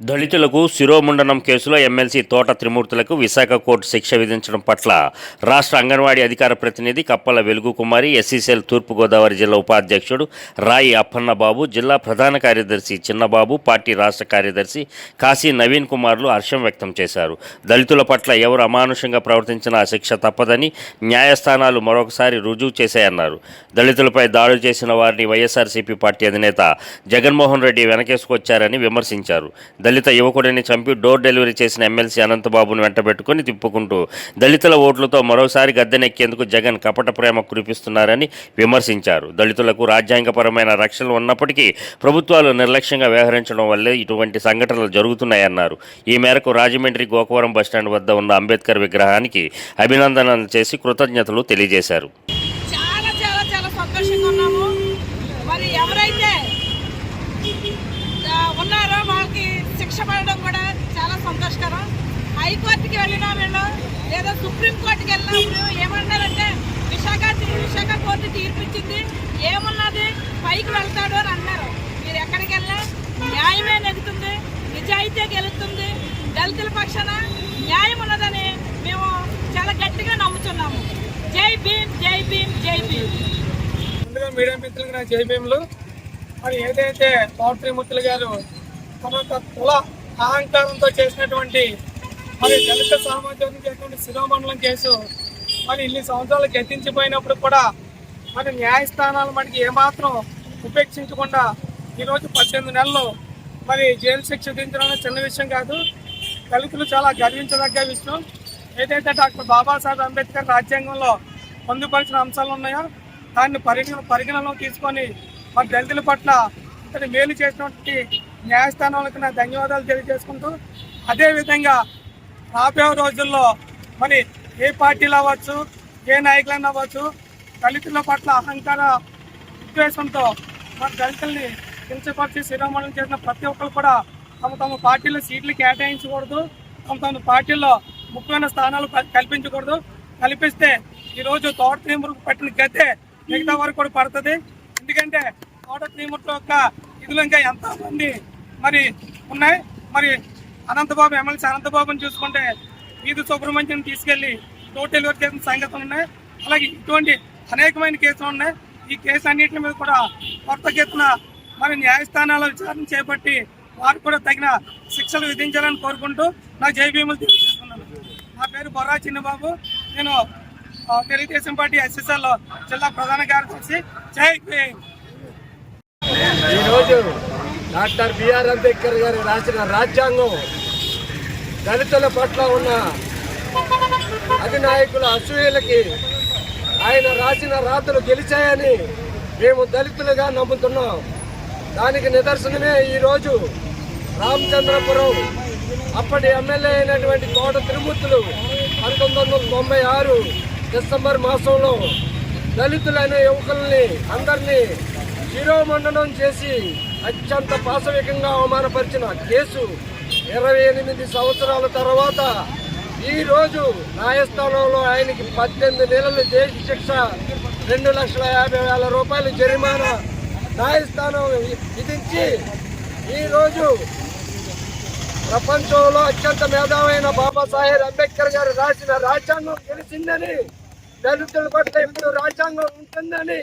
దళితులకు శిరోముండనం కేసులో ఎమ్మెల్సీ తోట త్రిమూర్తులకు విశాఖ కోర్టు శిక్ష విధించడం పట్ల రాష్ట్ర అంగన్వాడీ అధికార ప్రతినిధి కప్పల వెలుగు కుమారి ఎస్సీసీఎల్ తూర్పుగోదావరి జిల్లా ఉపాధ్యక్షుడు రాయి అప్పన్నబాబు జిల్లా ప్రధాన కార్యదర్శి చిన్నబాబు పార్టీ రాష్ట్ర కార్యదర్శి కాశీ నవీన్ కుమార్లు హర్షం వ్యక్తం చేశారు. దళితుల పట్ల ఎవరు అమానుషంగా ప్రవర్తించినా ఆ శిక్ష తప్పదని న్యాయస్థానాలు మరొకసారి రుజువు చేశాయన్నారు. దళితులపై దాడులు చేసిన వారిని వైఎస్ఆర్సీపీ పార్టీ అధినేత జగన్మోహన్ రెడ్డి వెనకేసుకొచ్చారని విమర్శించారు. దళిత యువకుడిని చంపి డోర్ డెలివరీ చేసిన ఎమ్మెల్సీ అనంతబాబును వెంటబెట్టుకుని తిప్పుకుంటూ దళితుల ఓట్లతో మరోసారి గద్దెనెక్కేందుకు జగన్ కపట ప్రేమ కురిపిస్తున్నారని విమర్శించారు. దళితులకు రాజ్యాంగపరమైన రక్షణలు ఉన్నప్పటికీ ప్రభుత్వాలు నిర్లక్ష్యంగా వ్యవహరించడం వల్లే ఇటువంటి సంఘటనలు జరుగుతున్నాయన్నారు. ఈ మేరకు రాజమండ్రి గోకవరం బస్టాండ్ వద్ద ఉన్న అంబేద్కర్ విగ్రహానికి అభినందనలు చేసి కృతజ్ఞతలు తెలియజేశారు. చాలా చాలా చాలా సంతోషంగా శిక్ష పడడం కూడా చాలా సంతోషకరం. హైకోర్టుకి వెళ్ళినా వీళ్ళు లేదా సుప్రీంకోర్టుకి వెళ్ళినప్పుడు ఏమన్నారంటే విశాఖ విశాఖ కోర్టు తీర్పు ఇచ్చింది ఏమున్నది పైకి వెళ్తాడు అని అన్నారు. మీరు ఎక్కడికి వెళ్ళినా న్యాయమే నెగుతుంది నిజాయితీ గెలుస్తుంది దళితుల పక్షాన న్యాయం ఉన్నదని మేము చాలా గట్టిగా నమ్ముతున్నాము. జై భీమ్ జై భీమ్ జై భీమ్. ముందుగా మీడియా మిత్రులకు నా భీమ్లు. మరి ఏదైతే పౌత్రిమూర్తులు గారు తన కుల అహంకారంతో చేసినటువంటి మరి దళిత సామాజికం చేసినటువంటి శిరోమండలం కేసు మరి ఇన్ని సంవత్సరాలు గతించిపోయినప్పుడు కూడా మరి న్యాయస్థానాలు మనకి ఏమాత్రం ఉపేక్షించకుండా ఈరోజు పద్దెనిమిది నెలలు మరి జైలు శిక్ష విధించడం చిన్న విషయం కాదు. దళితులు చాలా గర్వించదగ్గ విషయం. ఏదైతే డాక్టర్ బాబాసాహెబ్ అంబేద్కర్ రాజ్యాంగంలో పొందుపరిచిన అంశాలు ఉన్నాయో దాన్ని పరిగణ పరిగణనలో తీసుకొని మరి దళితుల పట్ల ఇతని మేలు చేసినటువంటి న్యాయస్థానాలకు నా ధన్యవాదాలు తెలియజేసుకుంటూ అదేవిధంగా రాబోయే రోజుల్లో మరి ఏ పార్టీలు అవ్వచ్చు ఏ నాయకులైనా అవ్వచ్చు దళితుల పట్ల అహంకార ఉద్దేశంతో మన దళితుల్ని కించపరిచి శిరోమణం చేసిన ప్రతి ఒక్కరు కూడా తమ తమ పార్టీలో సీట్లు కేటాయించకూడదు తమ తమ పార్టీల్లో ముఖ్యమైన స్థానాలు కల్పించకూడదు. కల్పిస్తే ఈరోజు తోట తీమురుకు పట్టిన గతే మిగతా వారికి కూడా పడుతుంది. ఎందుకంటే తోట తీమురుల యొక్క ఇదిలో ఇంకా ఎంతోమంది మరి ఉన్నాయి. మరి అనంతబాబు ఎమ్మెల్సీ అనంతబాబుని చూసుకుంటే వీధి సుబ్రహ్మణ్యం తీసుకెళ్ళి డోర్ డెలివరీ చేసిన సంగతులు ఉన్నాయి. అలాగే ఇటువంటి అనేకమైన కేసులు ఉన్నాయి. ఈ కేసు అన్నింటి మీద కూడా కొత్త ఎత్తున మరి న్యాయస్థానాల విచారణ చేపట్టి వారికి కూడా తగిన శిక్షలు విధించాలని కోరుకుంటూ నా జై భీములు తెలియజేస్తున్నాను నా పేరు బొర్రా చిన్నబాబు. నేను తెలుగుదేశం పార్టీ ఎస్ఎస్ఎల్ జిల్లా ప్రధాన కార్యదర్శి. జై భీమ్! ఈరోజు డాక్టర్ బిఆర్ అంబేద్కర్ గారు రాసిన రాజ్యాంగం దళితుల పట్ల ఉన్న అధినాయకుల అసూయలకి ఆయన రాసిన రాతలు గెలిచాయని మేము దళితులుగా నమ్ముతున్నాం. దానికి నిదర్శనమే ఈరోజు రామచంద్రపురం అప్పటి ఎమ్మెల్యే అయినటువంటి తోట తిరుమూర్తులు పంతొమ్మిది వందల తొంభై ఆరు డిసెంబర్ మాసంలో దళితులైన యువకుల్ని అందరినీ శిరోమండనం చేసి అత్యంత పాశవికంగా అవమానపరిచిన కేసు ఇరవై ఎనిమిది సంవత్సరాల తర్వాత ఈరోజు న్యాయస్థానంలో ఆయనకి పద్దెనిమిది నెలలు జైలు శిక్ష రెండు లక్షల యాభై వేల రూపాయలు జరిమానా న్యాయస్థానం విధించి ఈరోజు ప్రపంచంలో అత్యంత మేధావైన బాబాసాహెబ్ అంబేద్కర్ గారు రాసిన రాజ్యాంగం గెలిచిందని దళితుల పట్ల ఇప్పుడు రాజ్యాంగం ఉంటుందని